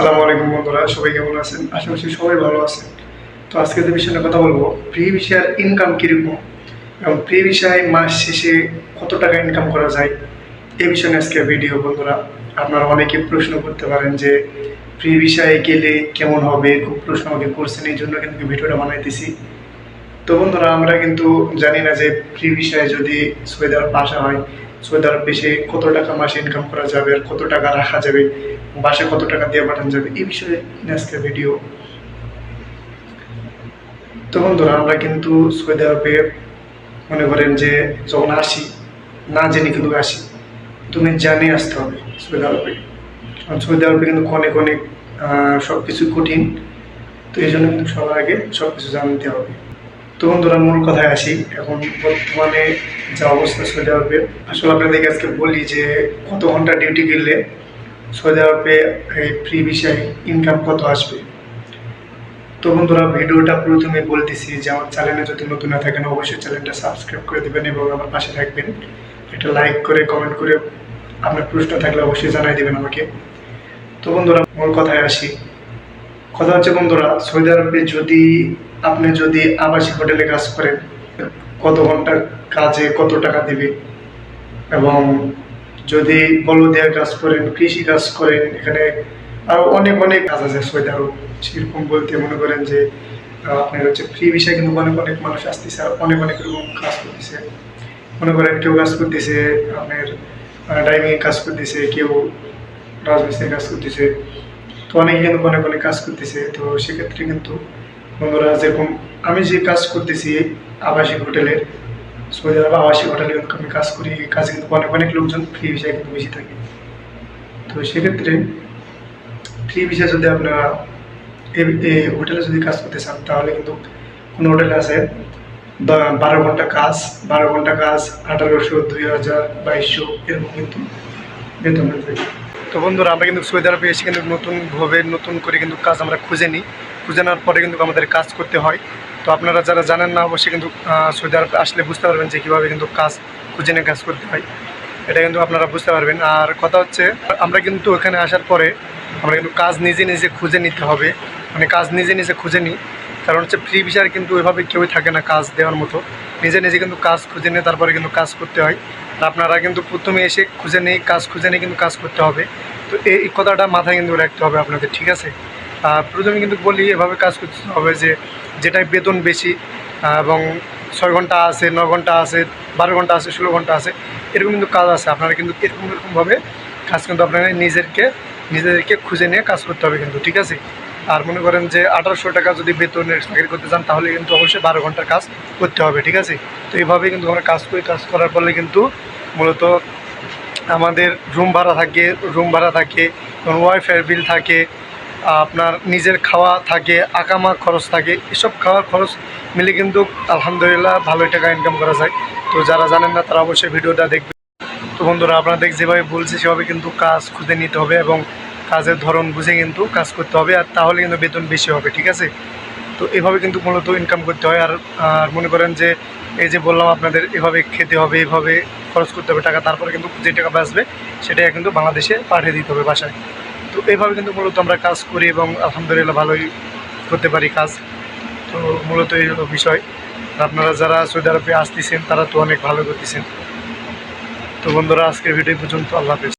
সালামু আলাইকুম বন্ধুরা, সবাই কেমন আছেন? আশেপাশে সবাই ভালো আছেন। তো আজকে যে বিষয়ে কথা বলব প্রি ভিসার ইনকাম কীরকম এবং প্রি ভিসায় মাস শেষে কত টাকা ইনকাম করা যায় এই বিষয়ে আজকে ভিডিও বন্ধুরা। আপনারা অনেকে প্রশ্ন করতে পারেন যে প্রি ভিসায় গেলে কেমন হবে? খুব প্রশ্ন আমাকে করছেন, এই জন্য কিন্তু ভিডিওটা বানাইতেছি। তো বন্ধুরা, আমরা কিন্তু জানি না যে প্রি ভিসায় যদি সৌদি আরব হয় সৌদি আরব দেশে কত টাকা মাসে ইনকাম করা যাবে, আর কত টাকা রাখা যাবে, বাসে কত টাকা দিয়ে পাঠানো যাবে, এই বিষয়ে আজকে ভিডিও তো বন্ধুরা আমরা কিন্তু সৌদি আরবে মনে করেন যে যখন আসি, না জেনে কিন্তু আসি, তুমি জানে আসতে হবে সৌদি আরবে। কারণ সৌদি আরবে কিন্তু অনেক অনেক সব কিছু কঠিন, তো এই জন্য কিন্তু সবার আগে সব কিছু জানতে হবে। তো বন্ধুরা, মূল কথায় আসি। এখন বর্তমানে যা অবস্থা সৌদি আরবের আসলে আপনাদেরকে আজকে বলি যে, কত ঘণ্টা ডিউটি গেলে সৌদি আরবে এই ফ্রি বিষয়ে ইনকাম কত আসবে? তো বন্ধুরা, ভিডিওটা প্রথমে বলতেছি যে, আমার চ্যানেলে যদি নতুন না থাকেন, অবশ্যই চ্যানেলটা সাবস্ক্রাইব করে দেবেন এবং আমার পাশে থাকবেন। একটা লাইক করে কমেন্ট করে আপনার প্রশ্ন থাকলে অবশ্যই জানাই দেবেন আমাকে। তো বন্ধুরা, মূল কথায় আসি। কথা হচ্ছে, বন্ধুরা, সৌদি আরবে যদি আপনি যদি আবাসিক হোটেলে কাজ করেন, কত ঘণ্টা কাজে কত টাকা দিবে? এবং যদি বলদিয়া কাজ করেন, কৃষি কাজ করেন, এখানে আরও অনেক অনেক কাজ আছে সৌদি আরব। সেরকম বলতে মনে করেন যে আপনার হচ্ছে ফ্রি বিষয়ে কিন্তু অনেক অনেক মানুষ আসতেছে আর অনেক অনেক রকম কাজ করতেছে। মনে করেন কেউ কাজ করতেছে, আপনার ড্রাইভিং কাজ করতেছে, কেউ রাজমিস্ত্রির কাজ করতেছে। তো অনেকে কিন্তু অনেক অনেক কাজ করতেছে। তো সেক্ষেত্রে কিন্তু বন্ধুরা, যেরকম আমি যে কাজ করতেছি আবাসিক হোটেলের সৌদি আরব আবাসিক হোটেলে কিন্তু আমি কাজ করি। এই কাজে কিন্তু অনেক অনেক লোকজন ফ্রি ভিসায় কিন্তু বেশি থাকে। তো সেক্ষেত্রে ফ্রি ভিসায় যদি আপনারা এই- হোটেলে যদি কাজ করতে চান, তাহলে কিন্তু কোনো হোটেলে আছে বারো ঘণ্টা কাজ, বারো ঘণ্টা কাজ, আঠারোশো, দুই হাজার, বাইশশো, এরকম কিন্তু বেতন হয়ে থাকে তো বন্ধুরা, আমরা কিন্তু আরবে এসে কিন্তু নতুনভাবে নতুন করে কিন্তু কাজ আমরা খুঁজে নিই। খুঁজে নেওয়ার পরে কিন্তু আমাদের কাজ করতে হয়। তো আপনারা যারা জানেন না, অবশ্যই কিন্তু সৌদি আরবে আসলে বুঝতে পারবেন যে কীভাবে কিন্তু কাজ খুঁজে নিয়ে কাজ করতে হয়। এটা কিন্তু আপনারা বুঝতে পারবেন। আর কথা হচ্ছে, আমরা কিন্তু এখানে আসার পরে আমরা কিন্তু কাজ নিজে নিজে খুঁজে নিতে হবে। মানে কাজ নিজে নিজে খুঁজে নিই। কারণ হচ্ছে ফ্রি ভিসার কিন্তু ওইভাবে কেউই থাকে না কাজ দেওয়ার মতো। নিজে নিজে কিন্তু কাজ খুঁজে নিয়ে তারপরে কিন্তু কাজ করতে হয়। আপনারা কিন্তু প্রথমে এসে খুঁজে নিয়ে, কাজ খুঁজে নিয়ে কিন্তু কাজ করতে হবে। তো এই কথাটা মাথায় কিন্তু রাখতে হবে আপনাদের, ঠিক আছে? প্রথমে কিন্তু বলি, এভাবে কাজ করতে হবে যে, যেটাই বেতন বেশি এবং ছয় ঘণ্টা আছে, ন ঘণ্টা আছে, বারো ঘণ্টা আছে, ষোলো ঘণ্টা আছে, এরকম কিন্তু কাজ আছে। আপনারা কিন্তু এরকম এরকমভাবে কাজ কিন্তু আপনারা নিজেরকে, নিজেদেরকে খুঁজে নিয়ে কাজ করতে হবে কিন্তু, ঠিক আছে? আর মনে করেন যে আঠারোশো টাকা যদি বেতনের চাকরি করতে চান, তাহলে কিন্তু অবশ্যই বারো ঘণ্টার কাজ করতে হবে, ঠিক আছে? তো এইভাবে কিন্তু আমরা কাজ করি, কাজ করার ফলে কিন্তু মূলত আমাদের রুম ভাড়া থাকে রুম ভাড়া থাকে ওয়াইফাই বিল থাকে, আপনার নিজের খাওয়া থাকে, আকামা খরচ থাকে, এসব খাওয়ার খরচ মিলে কিন্তু আলহামদুলিল্লাহ ভালোই টাকা ইনকাম করা যায়। তো যারা জানেন না, তারা অবশ্যই ভিডিওটা দেখবে তো বন্ধুরা, আপনাদের যেভাবে বলছি, সেভাবে কিন্তু কাজ খুঁজে নিতে হবে এবং কাজের ধরন বুঝে কিন্তু কাজ করতে হবে, আর তাহলে কিন্তু বেতন বেশি হবে, ঠিক আছে? তো এভাবে কিন্তু মূলত ইনকাম করতে হয়, আর আর মনে করেন যে এই যে বললাম আপনাদের এভাবে খেতে হবে, এভাবে খরচ করতে হবে টাকা, তারপরে কিন্তু যে টাকা বাঁচবে সেটা কিন্তু বাংলাদেশে পাঠিয়ে দিতে হবে বাসায়। তো এইভাবে কিন্তু মূলত আমরা কাজ করি এবং আলহামদুলিল্লাহ ভালোই করতে পারি কাজ। তো মূলত এই হলো বিষয়। আপনারা যারা সৌদি আরবে আসতেছেন, তারা তো অনেক ভালো করতেছেন। তো বন্ধুরা, আজকের ভিডিও পর্যন্ত। আল্লাহ হাফেজ।